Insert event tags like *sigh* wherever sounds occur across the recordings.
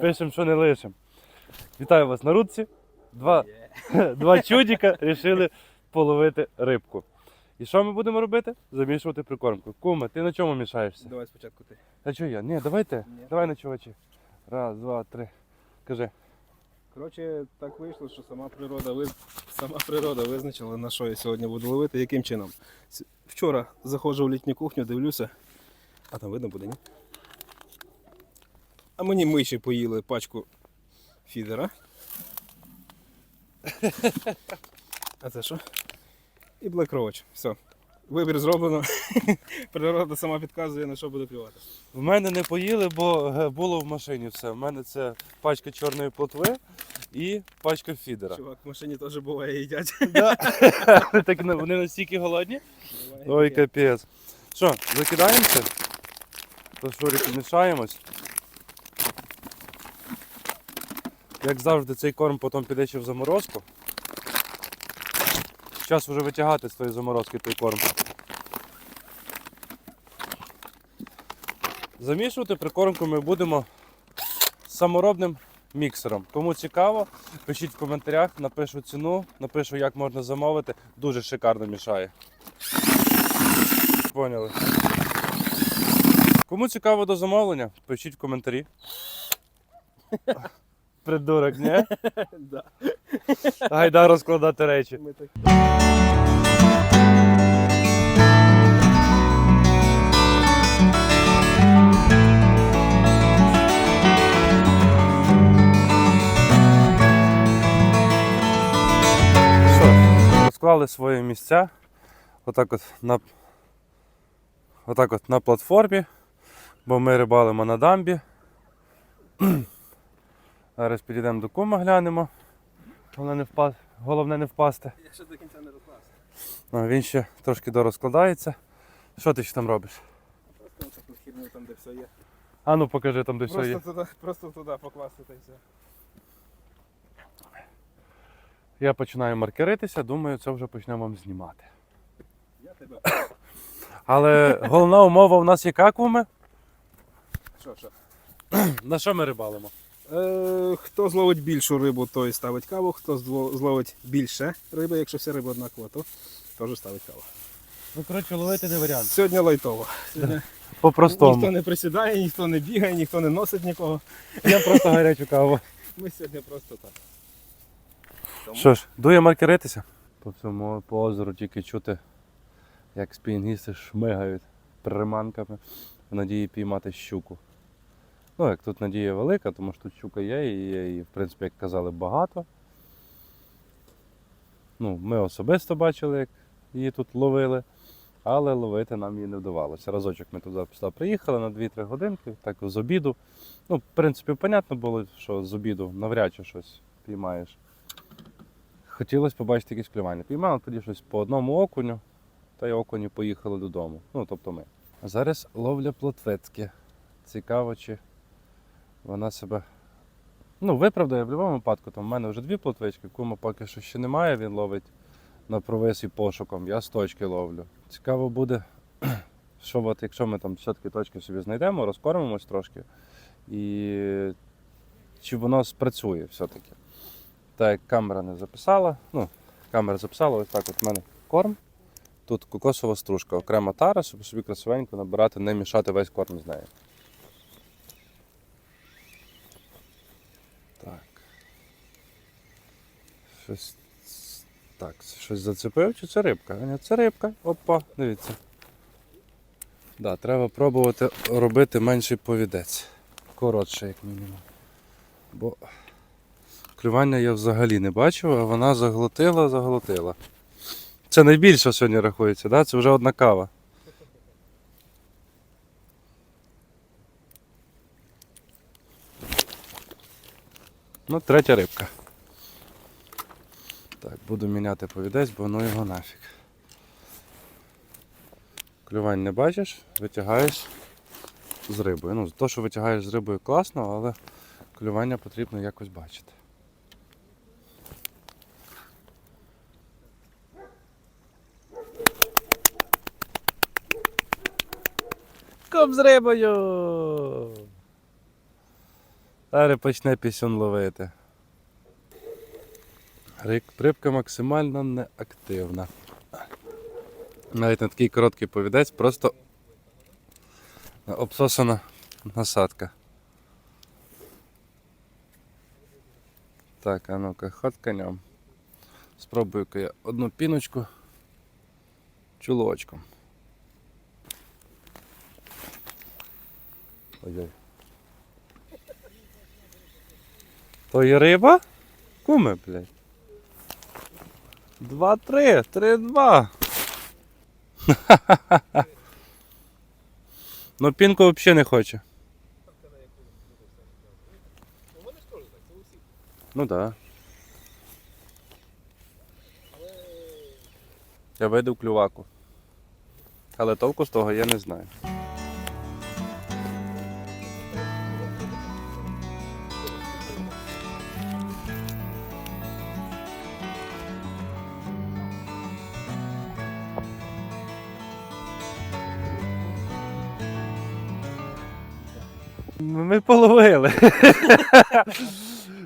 Пишемо, що не лишимо. Вітаю вас на рудці. Два, два чудіка вирішили половити рибку. І що ми будемо робити? Замішувати прикормку. Куме, ти на чому мішаєшся? Давай спочатку ти. А чого я? Ні, давайте. Ні. Давай на чувачі. Раз, два, три. Кажи. Коротше, так вийшло, що сама природа, сама природа визначила, на що я сьогодні буду ловити, яким чином. Вчора заходжу в літню кухню, дивлюся, а там видно буде, ні? А мені миші поїли пачку фідера. А це що? І Black Roach. Все. Вибір зроблено. *laughs* Природа сама підказує, на що буде клювати. В мене не поїли, бо е, було в машині все. В мене це пачка чорної плотви і пачка фідера. Чувак, в машині теж буває їдять. Да. *laughs* *laughs* так вони настільки голодні. Буває Ой, капець. Що, закидаємося? То Шурик мішаємось. Як завжди, цей корм потім піде ще в заморозку. Час вже витягати з тої заморозки той корм. Замішувати прикормку ми будемо саморобним міксером. Кому цікаво, пишіть в коментарях, напишу ціну, напишу, як можна замовити. Дуже шикарно мішає. Поняли. Кому цікаво до замовлення, пишіть в коментарі. Придурок? *laughs* Да. Гайда розкладати речі. Ми так... Що, розклали свої місця. Отак от на, отак от на платформі, бо ми рибалимо на дамбі. Зараз підійдемо до кума, глянемо. Головне не, впа... Головне не впасти. Я ще до кінця не розклався. А, він ще трошки дорозкладається. Що ти ще там робиш? Просто херню там, де все є. А ну покажи там, де все є. туди, просто туди покласти та й все. Я починаю маркеритися, думаю, це вже почнемо вам знімати. Я тебе. Але головна умова у нас яка, куме? Що, що? На що ми рибалимо? Е, хто зловить більшу рибу, той ставить каву. Хто зловить більше риби, якщо вся риба однакова, то теж ставить каву. Ну, коротше, ловити не варіант. Сьогодні лайтово. Сьогодні *laughs* По-простому. ніхто не присідає, ніхто не бігає, ніхто не носить нікого. Я просто гарячу каву. *laughs* Ми сьогодні просто так. Тому Що ж, дує маркеритися? По всьому по озеру тільки чути, як спінгісти шмигають приманками в надії піймати щуку. Ну, як тут надія велика, тому що тут щука є, і її, в принципі, як казали, багато. Ну, ми особисто бачили, як її тут ловили, але ловити нам її не вдавалося. Разочок ми туди приїхали на 2-3 годинки, так з обіду. Ну, в принципі, понятно було, що з обіду навряд чи щось піймаєш. Хотілося побачити якісь клювання. Піймали тоді щось по одному окуню, та й окуні поїхали додому. Ну, тобто ми. А зараз ловля плотвецьке. Цікаво, чи вона себе ну, виправдає в будь-якому випадку. Там в мене вже дві плотвички, кума поки що ще немає, він ловить на провис і пошуком. Я з точки ловлю. Цікаво буде, *clears throat* що от, якщо ми там все-таки точки собі знайдемо, розкормимось трошки. І чи воно спрацює все-таки. Так як камера не записала, ну, камера записала, ось так от в мене корм. Тут кокосова стружка, окрема тара, щоб собі красивенько набирати, не мішати весь корм з нею. Так, щось зацепив чи це рибка? А, ні, це рибка. Опа, дивіться. Да, треба пробувати робити менший повідець. Коротше, як мінімум. Бо клювання я взагалі не бачив, а вона заглотила, заглотила. Це найбільше сьогодні рахується, да? це вже одна кава. Ну, третя рибка. Так, буду міняти повідець, бо ну його нафіг. Клювань не бачиш, витягаєш з рибою. Ну, то, що витягаєш з рибою класно, але клювання потрібно якось бачити. Коп з рибою! Зараз почне пісюн ловити. Рибка максимально неактивна. Навіть на такий короткий повідець просто обсосана насадка. Так, а ну-ка, ход конем. Спробую-ка я одну піночку чулочком. Ой-ой. То є риба? Куми, блядь. Два-три, три-два. *laughs* Ну пінку взагалі не хоче. Ну так. Да. Я видав клюваку. Але толку з того я не знаю. Ми половили.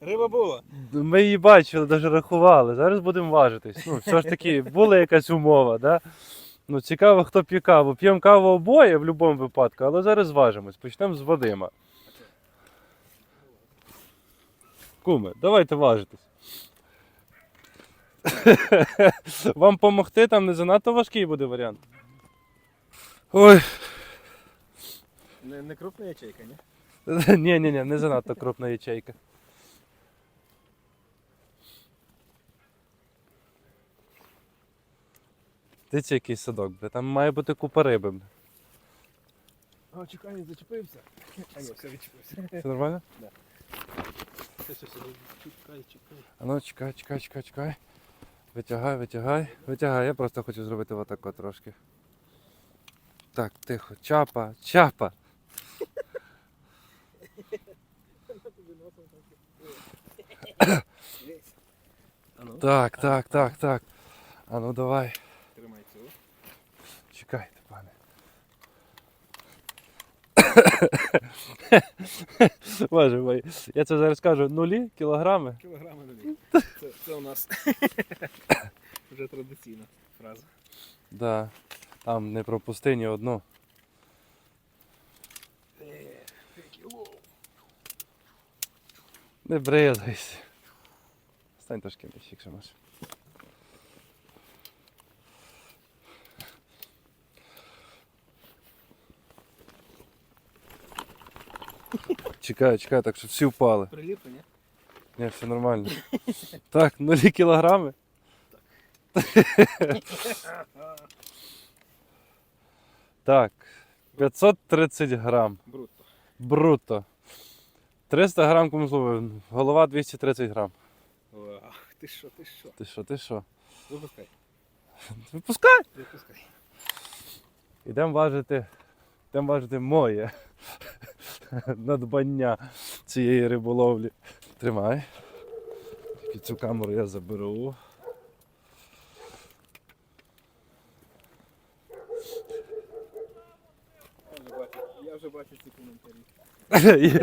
Риба була. Ми її бачили, навіть рахували. Зараз будемо важитись. Ну, все ж таки, була якась умова, да? Ну, цікаво, хто п'є каву. П'ємо каву обоє в будь-якому випадку, але зараз зважимось. Почнемо з Вадима. Куме, давайте важитись. *laughs* Вам допомогти там не занадто важкий буде варіант. Ой, Не, не крупна ячейка, ні? Ні, ні, ні, не занадто крупна ячейка. Дивіться, який садок, бля. Там має бути купа риби. бля. О, чекай, не зачепився. А ні, все відчепився. Все нормально? *laughs* Все, все, все, чекай, чекай. А ну, чекай, чекай, чекай, чекай. Витягай, витягай, витягай. Я просто хочу зробити отако трошки. Так, тихо. Чапа, чапа. А ну, Так, так, так, так. А ну давай. тримай цю. Чекайте, пане. *coughs* Боже мой, я це зараз кажу нулі кілограми. Кілограми нові. *coughs* Це, це у нас *coughs* вже традиційна фраза. Да. Там не пропусти ні одну. Не бризгайся. Стань трошки ближче, якщо можеш. *laughs* Чекай, чекай, так що всі впали. Приліпи, ні? Ні, все нормально. *laughs* Так, нулі кілограми. Так, *laughs* 530 грам. Брутто. Брутто. 300 грам кому. Голова 230 грам. Ах, ти що, ти що? Ти що, ти що? Випускай, Випускай! випускай. Ідемо важити. йдемо важити моє надбання цієї риболовлі. Тримай. Цю камеру я заберу. Я вже бачу, я вже бачу ці коментарі. Не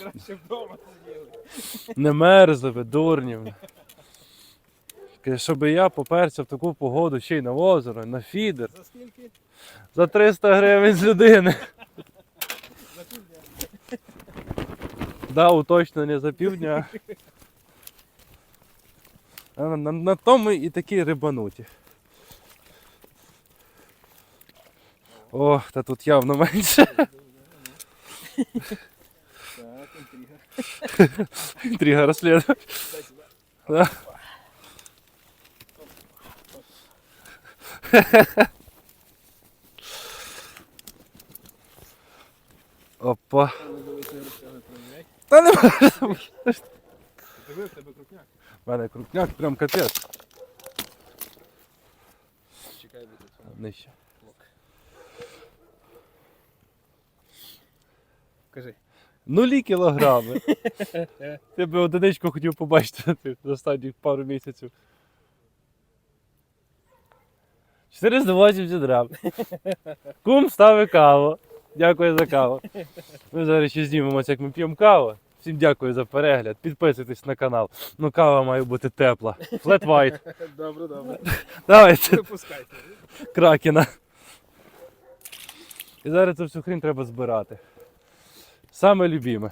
Краще вдома сиділи. мерзли ви, дурнів. Щоб я поперся в таку погоду ще й на озеро, на фідер. За скільки? За 300 гривень з людини. За *laughs* півдня. Да, уточнення за півдня. На, на, на тому і такі рибануті. О, та тут явно менше. Так, розслідує. Дай сюди. Да. Опа. Та не. Диви, в тебе крупняк. У мене крупняк, прям капець. Чекай, буде. Нижче. Кажи. Нулі кілограми. *laughs* Ти би одиничку хотів побачити за останні пару місяців. 480 грам. Кум ставить каву. Дякую за каву. Ми зараз ще знімемося, як ми п'ємо каву. Всім дякую за перегляд. Підписуйтесь на канал. Ну, кава має бути тепла. Flat white. *laughs* Добре, добре. Давайте, кракена. І зараз цю всю хрінь треба збирати. Саме любіме.